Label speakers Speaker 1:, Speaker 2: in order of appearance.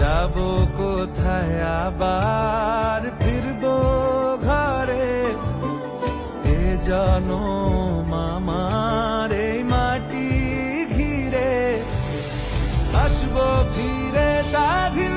Speaker 1: যাব কোথায় আবার? ফিরবো ঘরে। এ জন মামার এই মাটি ঘিরে। আসব ফিরে স্বাধীন